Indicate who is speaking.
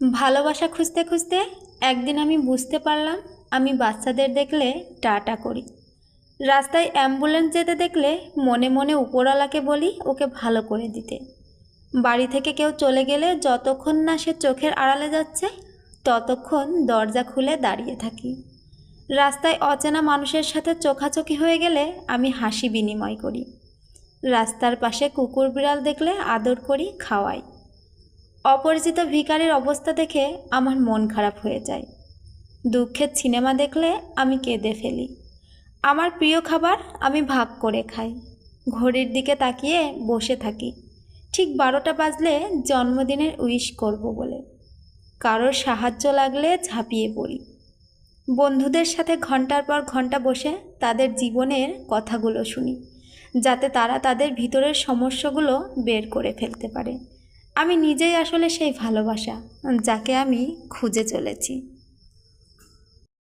Speaker 1: ভালোবাসা খুঁজতে খুঁজতে একদিন আমি বুঝতে পারলাম আমি বাচ্চাদের দেখলে টাটা করি। রাস্তায় অ্যাম্বুলেন্স যেতে দেখলে মনে মনে উপরওয়ালাকে বলি ওকে ভালো করে দিতে। বাড়ি থেকে কেউ চলে গেলে যতক্ষণ না সে চোখের আড়ালে যাচ্ছে, ততক্ষণ দরজা খুলে দাঁড়িয়ে থাকি। রাস্তায় অচেনা মানুষের সাথে চোখাচোখি হয়ে গেলে আমি হাসি বিনিময় করি। রাস্তার পাশে কুকুর বিড়াল দেখলে আদর করি, খাওয়াই। অপরিচিত ভিখারির অবস্থা দেখে আমার মন খারাপ হয়ে যায়। দুঃখের সিনেমা দেখলে আমি কেঁদে ফেলি। আমার প্রিয় খাবার আমি ভাগ করে খাই। ঘড়ির দিকে তাকিয়ে বসে থাকি। ঠিক বারোটা বাজলে জন্মদিনের উইশ করব বলে। কারোর সাহায্য লাগলে ঝাঁপিয়ে পড়ি। বন্ধুদের সাথে ঘণ্টার পর ঘণ্টা বসে তাদের জীবনের কথাগুলো শুনি, যাতে তারা তাদের ভিতরের সমস্যাগুলো বের করে ফেলতে পারে। আমি নিজেই আসলে সেই ভালোবাসা যাকে আমি খুঁজে চলেছি।